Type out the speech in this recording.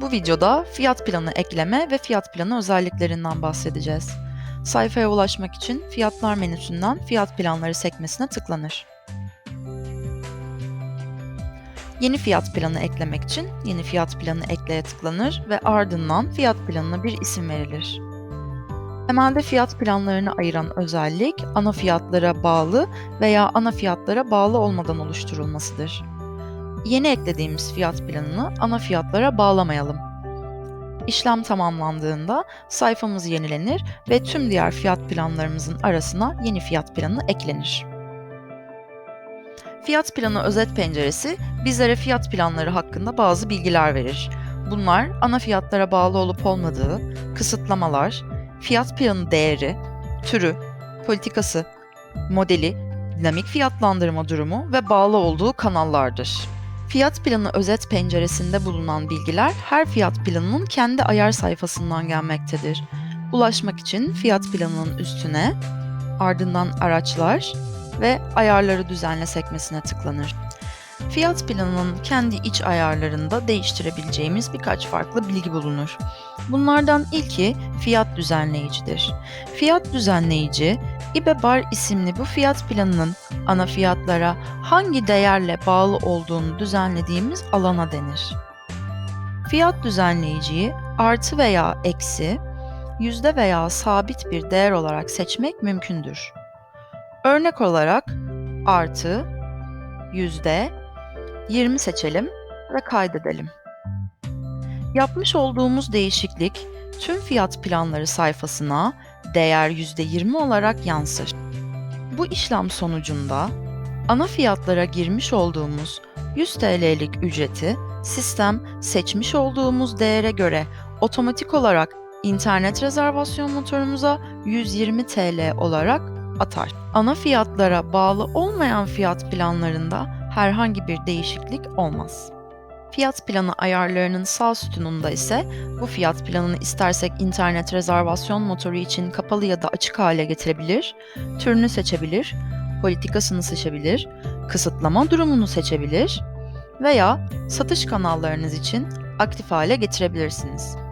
Bu videoda fiyat planı ekleme ve fiyat planı özelliklerinden bahsedeceğiz. Sayfaya ulaşmak için fiyatlar menüsünden fiyat planları sekmesine tıklanır. Yeni fiyat planı eklemek için yeni fiyat planı ekleye tıklanır ve ardından fiyat planına bir isim verilir. Temelde fiyat planlarını ayıran özellik ana fiyatlara bağlı veya ana fiyatlara bağlı olmadan oluşturulmasıdır. Yeni eklediğimiz fiyat planını ana fiyatlara bağlamayalım. İşlem tamamlandığında sayfamız yenilenir ve tüm diğer fiyat planlarımızın arasına yeni fiyat planı eklenir. Fiyat planı özet penceresi bizlere fiyat planları hakkında bazı bilgiler verir. Bunlar ana fiyatlara bağlı olup olmadığı, kısıtlamalar, fiyat planı değeri, türü, politikası, modeli, dinamik fiyatlandırma durumu ve bağlı olduğu kanallardır. Fiyat planı özet penceresinde bulunan bilgiler her fiyat planının kendi ayar sayfasından gelmektedir. Ulaşmak için fiyat planının üstüne, ardından araçlar ve ayarları düzenle sekmesine tıklanır. Fiyat planının kendi iç ayarlarında değiştirebileceğimiz birkaç farklı bilgi bulunur. Bunlardan ilki fiyat düzenleyicidir. Fiyat düzenleyici, İBE Bar isimli bu fiyat planının ana fiyatlara hangi değerle bağlı olduğunu düzenlediğimiz alana denir. Fiyat düzenleyiciyi artı veya eksi, yüzde veya sabit bir değer olarak seçmek mümkündür. Örnek olarak artı, yüzde, 20 seçelim ve kaydedelim. Yapmış olduğumuz değişiklik tüm fiyat planları sayfasına değer %20 olarak yansır. Bu işlem sonucunda ana fiyatlara girmiş olduğumuz 100 TL'lik ücreti sistem seçmiş olduğumuz değere göre otomatik olarak internet rezervasyon motorumuza 120 TL olarak atar. Ana fiyatlara bağlı olmayan fiyat planlarında herhangi bir değişiklik olmaz. Fiyat planı ayarlarının sağ sütununda ise bu fiyat planını istersek internet rezervasyon motoru için kapalı ya da açık hale getirebilir, türünü seçebilir, politikasını seçebilir, kısıtlama durumunu seçebilir veya satış kanallarınız için aktif hale getirebilirsiniz.